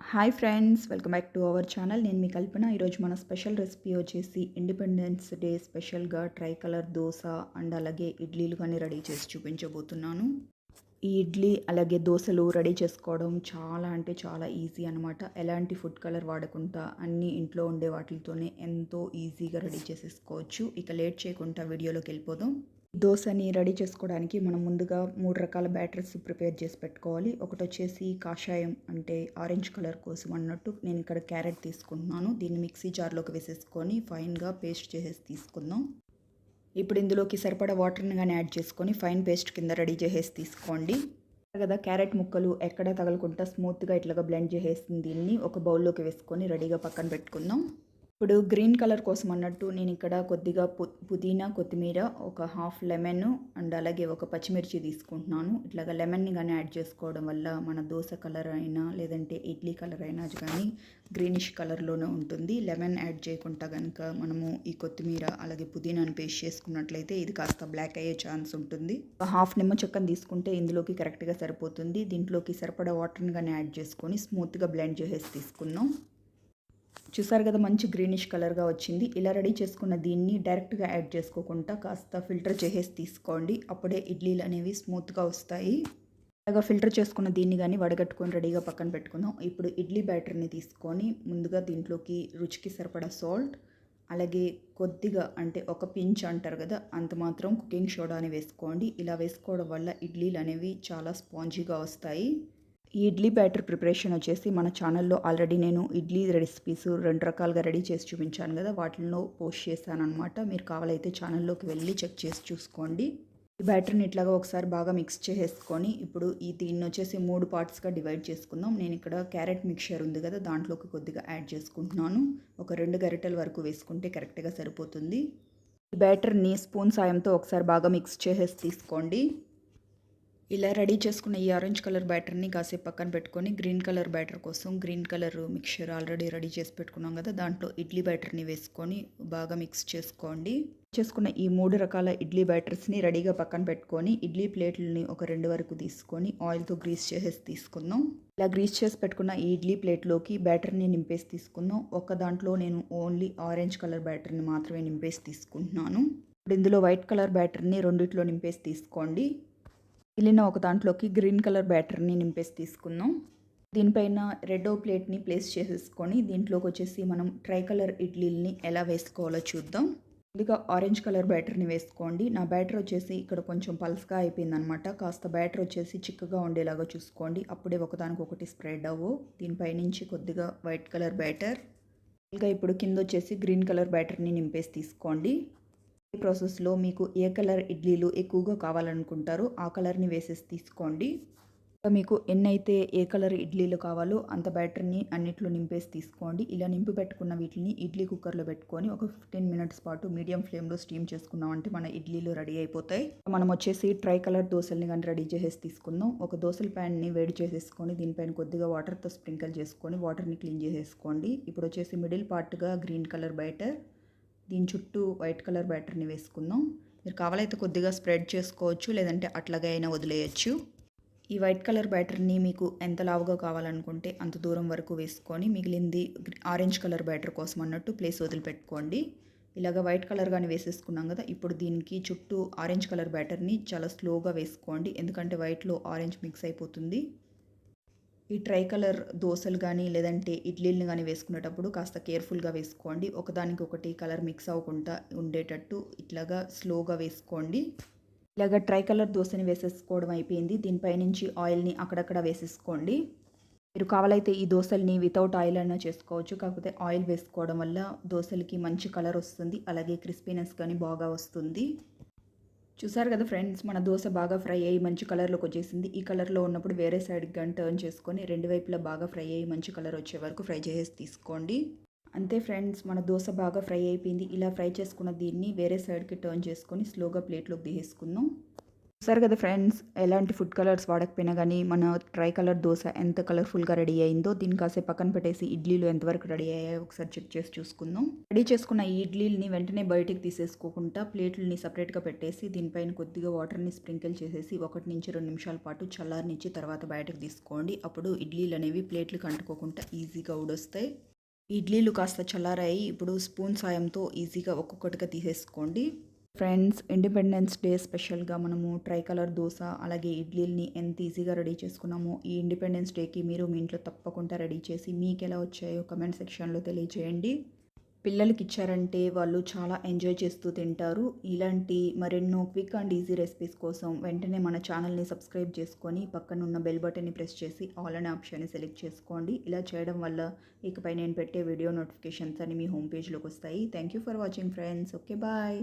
Hi friends welcome back to our channel నేను మీ కల్పన. ఈరోజు మన స్పెషల్ రెసిపీ వచ్చేసి ఇండిపెండెన్స్ డే స్పెషల్గా ట్రై కలర్ దోశ అండ్ అలాగే ఇడ్లీలు కానీ రెడీ చేసి చూపించబోతున్నాను. ఈ ఇడ్లీ అలాగే దోశలు రెడీ చేసుకోవడం చాలా అంటే చాలా ఈజీ అనమాట ఎలాంటి ఫుడ్ కలర్ వాడకుండా అన్నీ ఇంట్లో ఉండే వాటితోనే ఎంతో ఈజీగా రెడీ చేసేసుకోవచ్చు. ఇక లేట్ చేయకుండా వీడియోలోకి వెళ్ళిపోదాం. దోశని రెడీ చేసుకోవడానికి మనం ముందుగా మూడు రకాల బ్యాటర్స్ ప్రిపేర్ చేసి పెట్టుకోవాలి. ఒకటి వచ్చేసి కాషాయం అంటే ఆరెంజ్ కలర్ కోసం అన్నట్టు నేను ఇక్కడ క్యారెట్ తీసుకుంటున్నాను. దీన్ని మిక్సీ జార్లోకి వేసేసుకొని ఫైన్గా పేస్ట్ చేసేసి తీసుకుందాం. ఇప్పుడు ఇందులోకి సరిపడా వాటర్ని కానీ యాడ్ చేసుకొని ఫైన్ పేస్ట్ కింద రెడీ చేసేసి తీసుకోండి. కదా క్యారెట్ ముక్కలు ఎక్కడ తగలకుండా స్మూత్గా ఇట్లాగా బ్లెండ్ చేసేసింది దీన్ని. ఒక బౌల్లోకి వేసుకొని రెడీగా పక్కన పెట్టుకుందాం. ఇప్పుడు గ్రీన్ కలర్ కోసం అన్నట్టు నేను ఇక్కడ కొద్దిగా పుదీనా కొత్తిమీర ఒక హాఫ్ లెమన్ అండ్ అలాగే ఒక పచ్చిమిర్చి తీసుకుంటున్నాను. ఇట్లాగా లెమన్ని కానీ యాడ్ చేసుకోవడం వల్ల మన దోశ కలర్ అయినా లేదంటే ఇడ్లీ కలర్ అయినా కానీ గ్రీనిష్ కలర్లోనే ఉంటుంది. లెమన్ యాడ్ చేయకుండా కనుక మనము ఈ కొత్తిమీర అలాగే పుదీనాను పేస్ట్ చేసుకున్నట్లయితే ఇది కాస్త బ్లాక్ అయ్యే ఛాన్స్ ఉంటుంది. హాఫ్ నిమ్మ చెక్కను తీసుకుంటే ఇందులోకి కరెక్ట్గా సరిపోతుంది. దీంట్లోకి సరిపడా వాటర్ని కానీ యాడ్ చేసుకొని స్మూత్గా బ్లెండ్ చేసేసి తీసుకున్నాం చూసారు కదా మంచి గ్రీనిష్ కలర్గా వచ్చింది. ఇలా రెడీ చేసుకున్న దీన్ని డైరెక్ట్గా యాడ్ చేసుకోకుండా కాస్త ఫిల్టర్ చేసేసి తీసుకోండి. అప్పుడే ఇడ్లీలు అనేవి స్మూత్గా వస్తాయి. అలాగా ఫిల్టర్ చేసుకున్న దీన్ని కానీ వడగట్టుకొని రెడీగా పక్కన పెట్టుకుందాం. ఇప్పుడు ఇడ్లీ బ్యాటర్ని తీసుకొని ముందుగా దీంట్లోకి రుచికి సరిపడా సాల్ట్ అలాగే కొద్దిగా అంటే ఒక పించ్ అంటారు కదా అంత మాత్రం కుకింగ్ సోడాని వేసుకోండి. ఇలా వేసుకోవడం వల్ల ఇడ్లీలు అనేవి చాలా స్పాంజీగా వస్తాయి. ఈ ఇడ్లీ బ్యాటర్ ప్రిపరేషన్ వచ్చేసి మన ఛానల్లో ఆల్రెడీ నేను ఇడ్లీ రెసిపీస్ రెండు రకాలుగా రెడీ చేసి చూపించాను కదా వాటిలో పోస్ట్ చేశాను అనమాట మీరు కావాలైతే ఛానల్లోకి వెళ్ళి చెక్ చేసి చూసుకోండి. ఈ బ్యాటర్ని ఇట్లాగా ఒకసారి బాగా మిక్స్ చేసేసుకొని ఇప్పుడు ఈ దీన్ని వచ్చేసి మూడు పార్ట్స్గా డివైడ్ చేసుకుందాం. నేను ఇక్కడ క్యారెట్ మిక్చర్ ఉంది కదా దాంట్లోకి కొద్దిగా యాడ్ చేసుకుంటున్నాను. ఒక రెండు గరిటెల వరకు వేసుకుంటే కరెక్ట్గా సరిపోతుంది. ఈ బ్యాటర్ని స్పూన్ సాయంతో ఒకసారి బాగా మిక్స్ చేసేసి తీసుకోండి. ఇలా రెడీ చేసుకున్న ఈ ఆరెంజ్ కలర్ బ్యాటర్ని కాసేపు పక్కన పెట్టుకొని గ్రీన్ కలర్ బ్యాటర్ కోసం green colour mixture already ready చేసి పెట్టుకున్నాం కదా దాంట్లో ఇడ్లీ బ్యాటర్ని వేసుకొని బాగా మిక్స్ చేసుకోండి. చేసుకున్న ఈ మూడు రకాల ఇడ్లీ బ్యాటర్స్ని రెడీగా పక్కన పెట్టుకొని ఇడ్లీ ప్లేట్లని ఒక రెండు వరకు తీసుకొని ఆయిల్తో గ్రీస్ చేసేసి తీసుకుందాం. ఇలా గ్రీస్ చేసి పెట్టుకున్న ఈ ఇడ్లీ ప్లేట్లోకి బ్యాటర్ని నింపేసి తీసుకుందాం. ఒక దాంట్లో నేను ఓన్లీ ఆరెంజ్ కలర్ బ్యాటర్ని మాత్రమే నింపేసి తీసుకుంటున్నాను. ఇప్పుడు ఇందులో వైట్ కలర్ బ్యాటర్ని రెండిట్లో నింపేసి తీసుకోండి. వెళ్ళిన ఒక దాంట్లోకి గ్రీన్ కలర్ బ్యాటర్ని నింపేసి తీసుకుందాం. దీనిపైన రెడో ప్లేట్ని ప్లేస్ చేసేసుకొని దీంట్లోకి వచ్చేసి మనం ట్రై కలర్ ఇడ్లీల్ని ఎలా వేసుకోవాలో చూద్దాం. ముందుగా ఆరెంజ్ కలర్ బ్యాటర్ని వేసుకోండి. నా బ్యాటర్ వచ్చేసి ఇక్కడ కొంచెం పల్స్గా అయిపోయిందనమాట కాస్త బ్యాటర్ వచ్చేసి చిక్కగా ఉండేలాగా చూసుకోండి. అప్పుడే ఒకదానికి ఒకటి స్ప్రెడ్ అవ్వు. దీనిపై నుంచి కొద్దిగా వైట్ కలర్ బ్యాటర్. ఇంకా ఇప్పుడు కింద వచ్చేసి గ్రీన్ కలర్ బ్యాటర్ని నింపేసి తీసుకోండి. ఈ ప్రాసెస్లో మీకు ఏ కలర్ ఇడ్లీలు ఎక్కువగా కావాలనుకుంటారో ఆ కలర్ని వేసేసి తీసుకోండి. మీకు ఎన్నైతే ఏ కలర్ ఇడ్లీలు కావాలో అంత బ్యాటర్ని అన్నిట్లో నింపేసి తీసుకోండి. ఇలా నింపి పెట్టుకున్న వీటిని ఇడ్లీ కుక్కర్లో పెట్టుకొని ఒక ఫిఫ్టీన్ మినిట్స్ పాటు మీడియం ఫ్లేమ్లో స్టీమ్ చేసుకున్నామంటే మన ఇడ్లీలు రెడీ అయిపోతాయి. మనం వచ్చేసి ట్రై కలర్ దోశల్ని కానీ రెడీ చేసేసి తీసుకుందాం. ఒక దోశల ప్యాన్ని వేడి చేసేసుకొని దీనిపైన కొద్దిగా వాటర్తో స్ప్రింకిల్ చేసుకొని వాటర్ని క్లీన్ చేసేసుకోండి. ఇప్పుడు వచ్చేసి మిడిల్ పార్ట్గా గ్రీన్ కలర్ బ్యాటర్ దీని చుట్టూ వైట్ కలర్ బ్యాటర్ని వేసుకుందాం. మీరు కావాలైతే కొద్దిగా స్ప్రెడ్ చేసుకోవచ్చు లేదంటే అట్లాగే అయినా వదిలేయచ్చు. ఈ వైట్ కలర్ బ్యాటర్ని మీకు ఎంత లావుగా కావాలనుకుంటే అంత దూరం వరకు వేసుకొని మిగిలింది ఆరెంజ్ కలర్ బ్యాటర్ కోసం అన్నట్టు ప్లేస్ వదిలిపెట్టుకోండి. ఇలాగ వైట్ కలర్ కానీ వేసేసుకున్నాం కదా ఇప్పుడు దీనికి చుట్టూ ఆరెంజ్ కలర్ బ్యాటర్ని చాలా స్లోగా వేసుకోండి. ఎందుకంటే వైట్లో ఆరెంజ్ మిక్స్ అయిపోతుంది. ఈ ట్రై కలర్ దోశలు కానీ లేదంటే ఇడ్లీలను కానీ వేసుకునేటప్పుడు కాస్త కేర్ఫుల్గా వేసుకోండి. ఒకదానికి ఒకటి కలర్ మిక్స్ అవ్వకుండా ఉండేటట్టు ఇట్లాగా స్లోగా వేసుకోండి. ఇలాగ ట్రై కలర్ దోశని వేసేసుకోవడం అయిపోయింది. దీనిపై నుంచి ఆయిల్ని అక్కడక్కడ వేసేసుకోండి. మీరు కావాలైతే ఈ దోశల్ని వితౌట్ ఆయిల్ అయినా చేసుకోవచ్చు. కాకపోతే ఆయిల్ వేసుకోవడం వల్ల దోశలకి మంచి కలర్ వస్తుంది. అలాగే క్రిస్పీనెస్ కానీ బాగా వస్తుంది. చూసారు కదా ఫ్రెండ్స్ మన దోశ బాగా ఫ్రై అయ్యి మంచి కలర్లోకి వచ్చేసింది. ఈ కలర్లో ఉన్నప్పుడు వేరే సైడ్కి కానీ టర్న్ చేసుకొని రెండు వైపులా బాగా ఫ్రై అయ్యి మంచి కలర్ వచ్చే వరకు ఫ్రై చేసి తీసుకోండి. అంతే ఫ్రెండ్స్ మన దోశ బాగా ఫ్రై అయిపోయింది. ఇలా ఫ్రై చేసుకున్న దీన్ని వేరే సైడ్కి టర్న్ చేసుకొని స్లోగా ప్లేట్లోకి తీసేసుకుందాం. చూసారు కదా ఫ్రెండ్స్ ఎలాంటి ఫుడ్ కలర్స్ వాడకపోయినా కానీ మన ట్రై కలర్ దోశ ఎంత కలర్ఫుల్గా రెడీ అయిందో దీన్ని కాసేపు పక్కన పెట్టేసి ఇడ్లీలు ఎంతవరకు రెడీ అయ్యాయో ఒకసారి చెక్ చేసి చూసుకుందాం. రెడీ చేసుకున్న ఈ ఇడ్లీలని వెంటనే బయటికి తీసేసుకోకుండా ప్లేట్లని సపరేట్గా పెట్టేసి దీనిపైన కొద్దిగా వాటర్ని స్ప్రింకిల్ చేసేసి ఒకటి నుంచి రెండు నిమిషాల పాటు చల్లారనిచ్చి తర్వాత బయటకు తీసుకోండి. అప్పుడు ఇడ్లీలు అనేవి ప్లేట్లకు అంటుకోకుండా ఈజీగా ఊడొస్తాయి. ఇడ్లీలు కాస్త చల్లారాయి ఇప్పుడు స్పూన్ సాయంతో ఈజీగా ఒక్కొక్కటిగా తీసేసుకోండి. ఫ్రెండ్స్ ఇండిపెండెన్స్ డే స్పెషల్గా మనము ట్రై కలర్ దోశ అలాగే ఇడ్లీల్ని ఎంత ఈజీగా రెడీ చేసుకున్నామో ఈ ఇండిపెండెన్స్ డేకి మీరు మీ ఇంట్లో తప్పకుండా రెడీ చేసి మీకు ఎలా వచ్చాయో కమెంట్ సెక్షన్లో తెలియజేయండి. పిల్లలకి ఇచ్చారంటే వాళ్ళు చాలా ఎంజాయ్ చేస్తూ తింటారు. ఇలాంటి మరెన్నో క్విక్ అండ్ ఈజీ రెసిపీస్ కోసం వెంటనే మన ఛానల్ని సబ్స్క్రైబ్ చేసుకొని పక్కనున్న బెల్ బటన్ని ప్రెస్ చేసి ఆల్ అనే ఆప్షన్ని సెలెక్ట్ చేసుకోండి. ఇలా చేయడం వల్ల ఇకపై నేను పెట్టే వీడియో నోటిఫికేషన్స్ అని మీ హోమ్ పేజ్లోకి వస్తాయి. Thank you for watching friends. Okay bye.